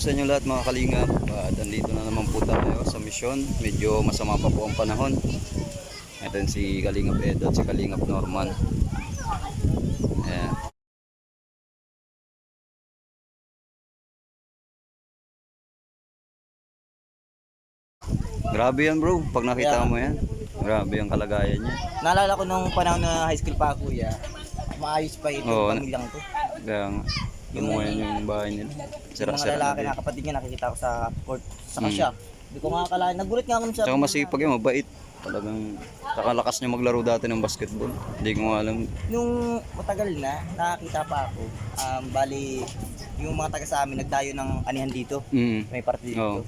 po sa inyo lahat mga kalingap. At andito na naman po tayo sa misyon. Medyo masama pa po ang panahon. Yun si Kalingap Edo at si Kalingap Norman. Ayan. Grabe yan bro, pag nakita Yeah. mo yan. Grabe ang kalagayan niya. Naalala ko nung panahon na high school pa ako, kuya. Maayos pa ito, pamilyang to. Kaya nga, lumuyan yung bahay nila. Yung mga na lalaki na kapatid niya nakikita ko sa court, sa Mm. kasya. Hindi ko nga akalain. Nagulat nga ako nung sabi Tsaka masipag yan, mabait. Talagang nakalakas niya maglaro dati ng basketball. Hindi ko nga alam. Nung matagal na, nakakita pa ako. Um, bali, yung mga taga sa amin nagdayo ng anihan dito. Mm. May parte dito. Oo.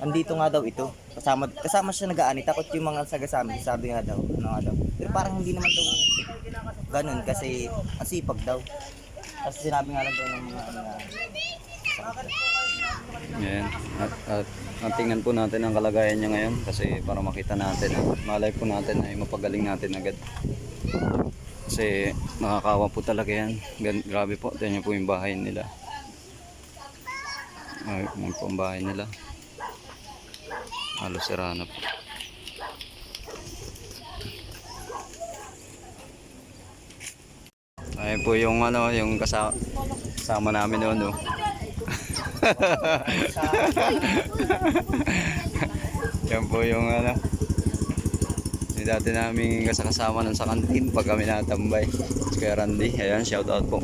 Andito nga daw ito. Kasama kasama siya nag-aani. Takot yung mga saga sa amin. Sabi nga daw. Ano nga daw. Pero parang hindi naman daw ganun kasi ang sipag daw. Kasi sinabi nga lang daw ng mga ano na. At, at, at tingnan po natin ang kalagayan niya ngayon kasi para makita natin. At malay po natin ay mapagaling natin agad. Kasi nakakawa po talaga yan. Gan, grabe po. Tingnan po yung bahay nila. Ay, yan po ang bahay nila. Halos sira na po. Ayun po yung ano, yung kasama, namin noon, no. Yan po yung ano. Yung dati namin kasama nun sa kantin pag kami natambay. Si Kuya Randy. Ayan, shout out po.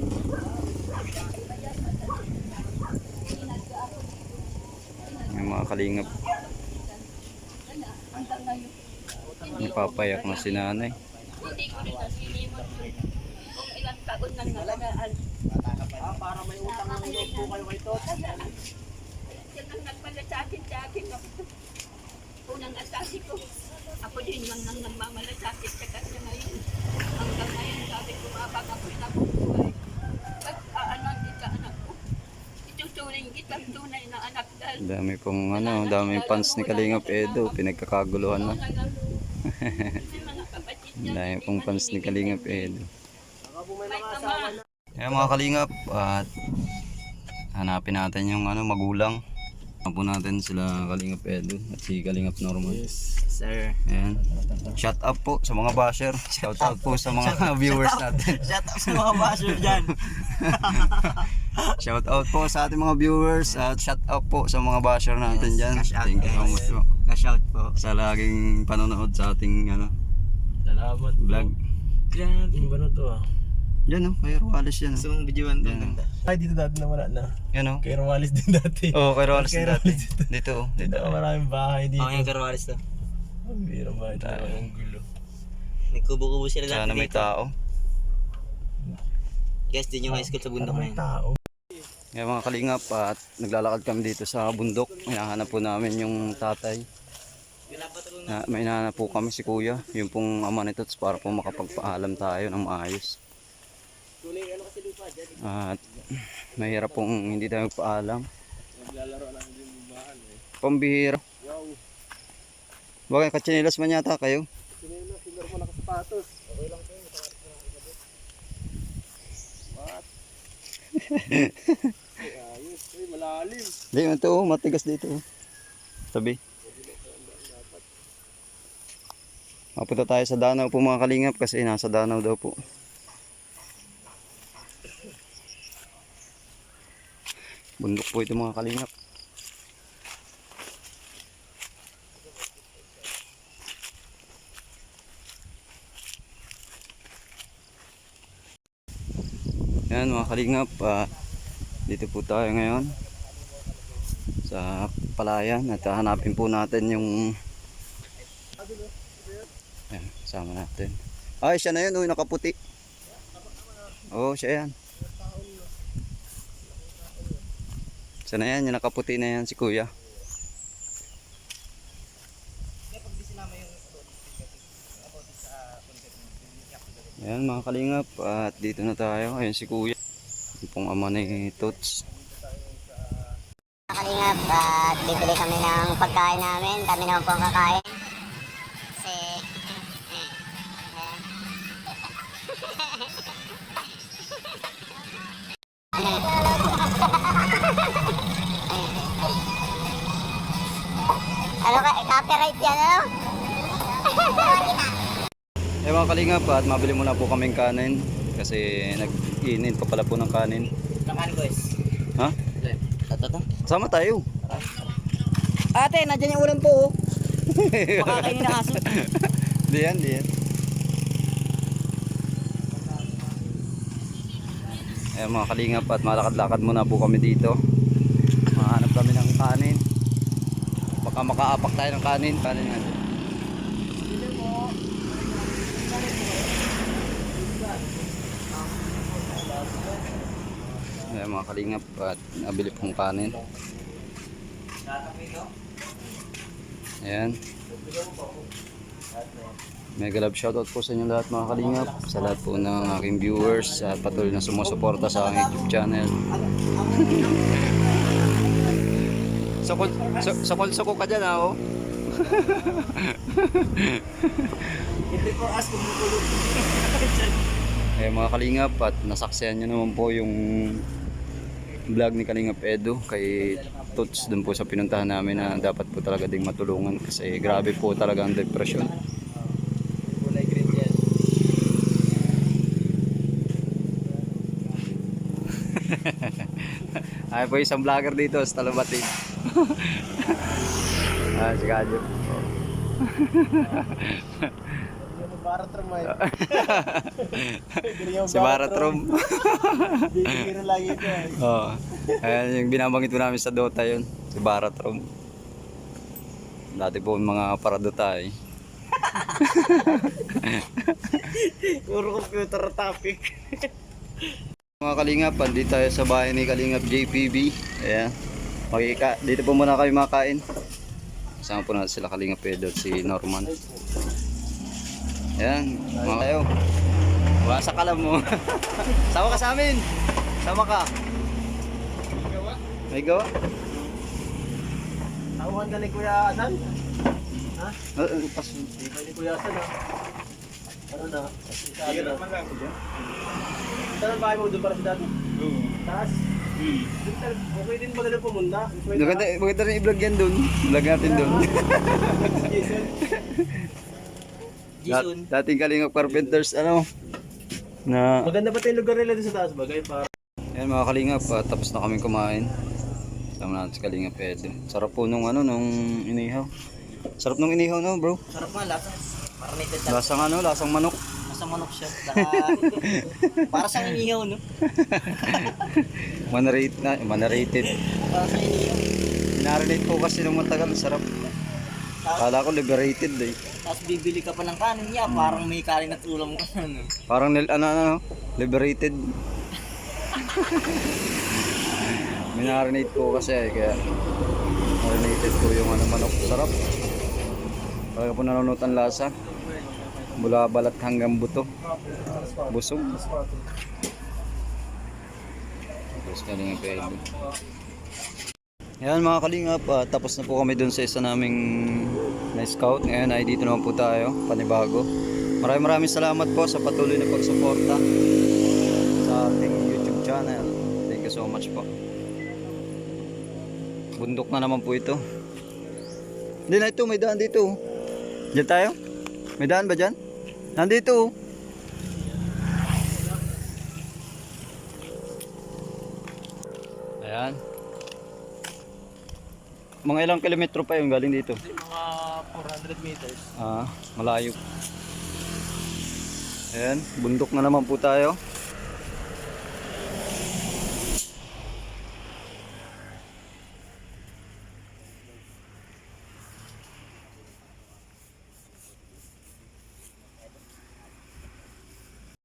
Yung mga kalingap. Napapayak na si nanay. Hindi ko rin taon nang nalagaan. para may utang na loob po kayo kay Tot. Yan ang nagpala sa akin sa akin. Unang asasi ko. Ako din lang nang nagmamalasakit sa kanya ngayon. Hanggang ngayon sabi ko, abang ako'y nabubuhay. Pag aanan kita anak ko, ituturing kitang tunay na anak dahil Dami pong ano, daming fans ni Kalingap Edo. Pinagkakaguluhan na. Dami pong fans ni Kalingap Edo. Kaya mga kalingap at hanapin natin yung ano magulang. Hanapin natin sila Kalingap Edo at si Kalingap Norman. Sir. Ayan. Shout out po sa mga basher. Shout out po sa mga viewers natin. Shout out sa mga basher dyan. Shout out po sa ating mga viewers at shout out po sa mga basher natin Yes, dyan. Thank you so much po Na-shout po. sa laging panonood sa ating ano Salamat vlog. Grabe. Yung ba na to ah? Yan oh, kay Roales yan. Gusto mong videoan to. Yeah. Ganda. Ay, dito dati na wala na. Yan oh. Kay Romalis din dati. Oh, kay Roales Kay din dati. Dito oh. Dito Dito. ka maraming bahay dito. Ako yung karwalis to. Ang bira ba ito? Ang gulo. May kubo-kubo sila Sana dati may dito. tao. Guys, din yung high school sa bundok na may yun. tao. Kaya mga kalingap at naglalakad kami dito sa bundok. Hinahanap po namin yung tatay. Na, may hinahanap po kami si kuya. Yung pong ama nito para po makapagpaalam tayo ng maayos. At mahirap pong hindi tayo magpaalam. Pambihira. Bakit katsinilas man yata kayo? Hindi, ito oh, matigas dito. oh. Sabi. Mapunta tayo sa Danau po mga kalingap kasi nasa Danau daw po. Bundok po ito mga kalingap. Yan mga kalingap, ah, dito po tayo ngayon sa palayan at hahanapin po natin yung Ayan, kasama natin. Ay, siya na yun, uy, nakaputi. Oo, siya yan. Siya na yan, yung nakaputi na yan, si kuya. Ayan mga kalingap, at dito na tayo. Ayan si kuya. Yung pong ama ni Tots. Kalingap at bibili kami ng pagkain namin. Kami naman po ang kakain. Copyright yan, ano? Eh mga kalingap at mabili muna po kaming kanin kasi nag-init pa pala po ng kanin. Nakain guys. Ha? To. Sama tayo. Ate, nandiyan yung ulam po. oh. Makakainin na aso. Di yan, di yan. Eh mga kalingap at malakad-lakad muna po kami dito. Mahanap kami ng kanin. Baka makaapak tayo ng kanin. Kanin natin. Ayan mga kalingap at nabili pong kanin. Ayan. Mega love shoutout po sa inyo lahat mga kalingap. Sa lahat po ng aking viewers at patuloy na sumusuporta sa aking YouTube channel. Sokol, so, sokol soko ka dyan ah, oh. Ito po as kumukulog. Eh mga kalingap at nasaksihan nyo naman po yung vlog ni Kalingap Edo kay Toots dun po sa pinuntahan namin na dapat po talaga ding matulungan kasi grabe po talaga ang depression. Ay po isang vlogger dito sa Talabati. ah, si Kadyo. Yung barat ramay. Si Baratrom. Bibigyan lagi ito. eh. Oo. Ayan yung binabanggit ko namin sa Dota yun. Si Baratrom. Dati po mga paradota eh. Puro computer topic. Mga kalingap, andito tayo sa bahay ni Kalingap JPB. Ayan. Makika, dito po muna kami makain. Kasama po natin sila Kalingap Edo at si Norman. Ayan, mga kayo. Wasa ka lang mo. Sama ka sa amin. Sama ka. May gawa? Tawahan ka ni Kuya Asan? Uh, uh, pas- Hindi ka ni Kuya Asan ha? Ano na? Sige naman lang. Saan ang bahay mo? Doon para sa dati? Taas? Doon tal- Okay din maganda pumunta. May Maganda, maganda rin i-vlog yan dun. Vlog natin dun. Jason. Jason. Dat- dating Kalingap Carpenters, ano? Na, Maganda pa yung lugar nila doon sa taas bagay para Ayan mga kalingap, ah, tapos na kami kumain. Sama natin si Kalingap Edo. Sarap po nung ano, nung inihaw. Sarap nung inihaw no bro. Sarap nga lasa. Marinated lang. Lasang ano, lasang manok. Nasa manok siya. Para sa inihaw, no? Manarate na, manarated. Para sa inihaw. Ko kasi nung matagal, sarap. Kala ko liberated eh. Tapos bibili ka pa ng kanin niya, parang may kanin at ulam ka na, no? Parang nil, ano, ano, liberated. Minarinate ko kasi eh, kaya marinated ko yung ano, manok. Sarap. Talaga po nanonood ang lasa. Mula balat hanggang buto. Busog. Tapos kalingap kayo. Yan mga kalingap, ah, tapos na po kami dun sa isa naming na-scout. Ngayon ay dito naman po tayo, panibago. Maraming maraming salamat po sa patuloy na pagsuporta sa ating YouTube channel. Thank you so much po. Bundok na naman po ito. Hindi na ito, may daan dito. Diyan tayo? May daan ba dyan? Nandito. oh. Ayan. Mga ilang kilometro pa yung galing dito. mga 400 meters. Ah, malayo. Ayan, bundok na naman po tayo.